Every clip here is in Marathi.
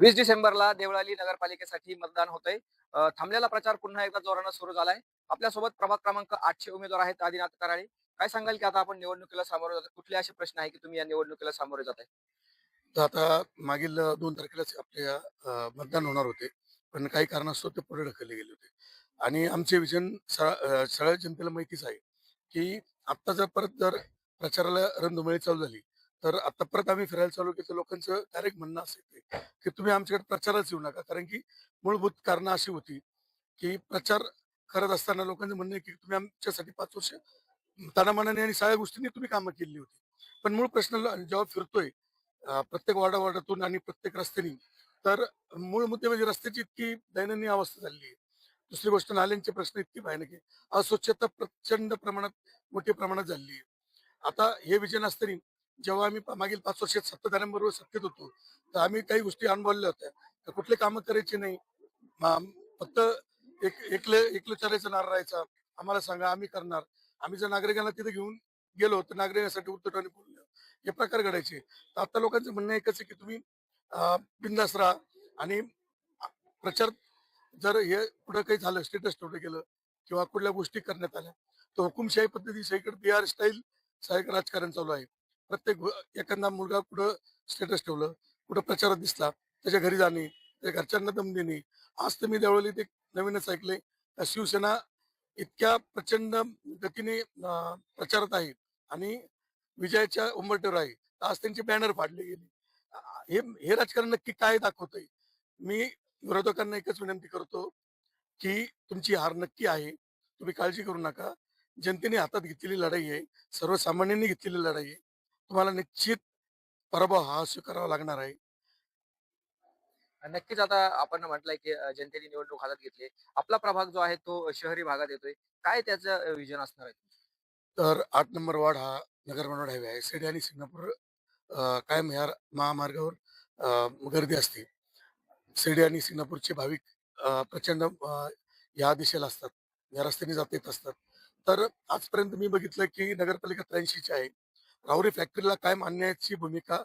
वीस डिसेंबरला देवळाली नगरपालिकेसाठी मतदान होतंय. आहे थांबलेला प्रचार पुन्हा एकदा जोरानं सुरू झालाय. आपल्यासोबत प्रभाग क्रमांक आठशे उमेदवार आहेत आदिनाथ कराळे. काय सांगाल की आता आपण निवडणुकीला सामोरे जातो कुठले असे प्रश्न आहे की तुम्ही या निवडणुकीला सामोरे जात आहे तर आता मागील दोन तारखेलाच आपल्या मतदान होणार होते. पण काही कारणास्तव ते पुढे ढकलले गेले होते. आणि आमचे विजन सगळ्या जनतेला माहितीच आहे की आता जर परत जर प्रचाराला रणधुमाळी चालू झाली तर आता परत आम्ही फिरायला चालू की लोकांचं डायरेक्ट म्हणणं असं येते की तुम्ही आमच्याकडे प्रचारच येऊ नका. कारण की मूलभूत कारणं अशी होती की प्रचार करत असताना लोकांचं म्हणणं आहे की तुम्ही आमच्यासाठी पाच वर्ष तणामानाने आणि सगळ्या गोष्टींनी तुम्ही कामं केली होती. पण मूळ प्रश्न जेव्हा फिरतोय प्रत्येक वाडावाडातून आणि प्रत्येक रस्त्याने तर मूळ मुद्दे म्हणजे रस्त्याची इतकी दैनंदिन अवस्था झाली आहे. दुसरी गोष्ट नाल्यांचे प्रश्न इतकी भयानक आहे. अस्वच्छता प्रचंड प्रमाणात मोठ्या प्रमाणात झाली आहे. आता हे विजय असताना जेव्हा आम्ही मागील पाच वर्षात सत्ताधाऱ्यांबरोबर सत्तेत होतो तर आम्ही काही गोष्टी अनुभवल्या होत्या. तर कुठले कामं करायची नाही. फक्त एक एकले एकलं चालायचं नार राहायचा. आम्हाला सांगा आम्ही करणार. आम्ही जर नागरिकांना तिथे घेऊन गेलो तर नागरिकांसाठी उत्तटाने बोललो हे प्रकार घडायचे. तर आता लोकांचं म्हणणं एकच आहे की तुम्ही बिंदास राहा. आणि प्रचार जर हे कुठं काही झालं स्टेटस ठेवलं गेलं किंवा कुठल्या गोष्टी करण्यात आल्या तर हुकुमशाही पद्धती सगळीकडे बिहार स्टाईल सगळीकडे राजकारण चालू आहे. प्रत्येक एखादा मुलगा कुठं स्टेटस ठेवलं कुठं प्रचारात दिसला त्याच्या घरी जाणे त्याच्या घरच्यांना दम देणे. आज तर मी देवळीत ते नवीनच ऐकले शिवसेना इतक्या प्रचंड गतीने प्रचारात आहे आणि विजयाच्या उंबरटेवर आहे. तर आज त्यांचे बॅनर फाडले गेले. हे हे राजकारण नक्की काय दाखवतंय? मी विरोधकांना एकच विनंती करतो की तुमची हार नक्की आहे. तुम्ही काळजी करू नका. जनतेने हातात घेतलेली लढाई आहे. सर्वसामान्यांनी घेतलेली लढाई आहे. तुम्हाला निश्चित पराभव हा स्वीकारावा लागणार आहे. नक्कीच आता आपण म्हटलंय की जनतेने निवडणूक हातात घेतली आपला प्रभाग जो आहे तो शहरी भागात येतोय. काय त्याचं विजन असणार आहे? तर आठ नंबर वार्ड हा नगर मनोड हायवे आहे. सेडी आणि सिंगापूर कायम ह्या महामार्गावर गर्दी असते. सेडी आणि सिंगापूरचे भाविक प्रचंड या दिशेला असतात. या रस्त्याने जात येत असतात. तर आजपर्यंत मी बघितलं की नगरपालिका त्र्याऐंशीची आहे. राहुरी फॅक्टरीला कायम आणण्याची भूमिका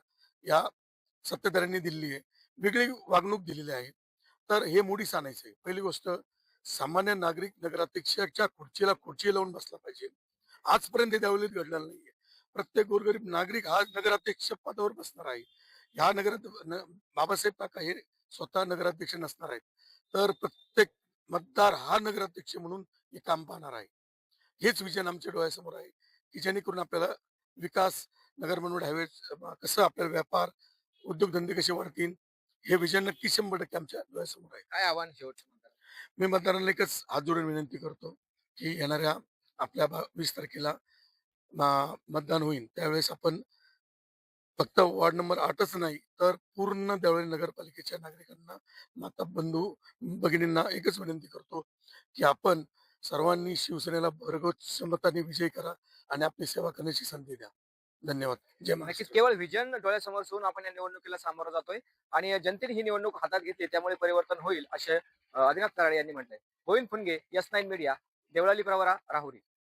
या सत्ताधाऱ्यांनी दिलेली आहे. वेगळी वागणूक दिलेली आहे. तर हे मोडीस आणायचं आहे पहिली गोष्ट सामान्य नागरिक नगराध्यक्षाच्या खुर्चीला खुर्ची लावून बसला पाहिजे. आजपर्यंत हे देवलीत घडलेलं नाहीये. प्रत्येक गोरगरीब नागरिक हा नगराध्यक्ष पदावर बसणार आहे. ह्या नगर बाबासाहेब काका हे स्वतः नगराध्यक्ष नसणार आहेत. तर प्रत्येक मतदार हा नगराध्यक्ष म्हणून हे काम पाहणार आहे. हेच विजन आमच्या डोळ्यासमोर आहे की जेणेकरून आपल्याला विकास नगर मनोड हायवे कसं आपल्याला व्यापार उद्योगधंदे कसे वाढतील हे विजन नक्की शंभर टक्के आमच्या डोळ्यासमोर आहे. काय आव्हान शेवटचं मी मतदारांना एकच हात जोडून विनंती करतो की येणाऱ्या आपल्या वीस तारखेला मतदान होईल. त्यावेळेस आपण फक्त वार्ड नंबर आठच नाही तर पूर्ण देवळी नगरपालिकेच्या नागरिकांना माता बंधू भगिनींना एकच विनंती करतो की आपण सर्वांनी शिवसेनेला भरघोस मताने विजय करा. आणि आपली सेवा करण्याची संधी द्या. धन्यवाद. जय नक्कीच. महाराष्ट्र. केवळ विजन डोळ्यासमोर ठेवून आपण या निवडणुकीला सामोरं जातोय आणि जनतेने ही निवडणूक हातात घेतली त्यामुळे परिवर्तन होईल असे अं, आदिनाथ कराडे यांनी म्हटलंय. Govind Phunge S nine media Deolali Pravara Rahuri.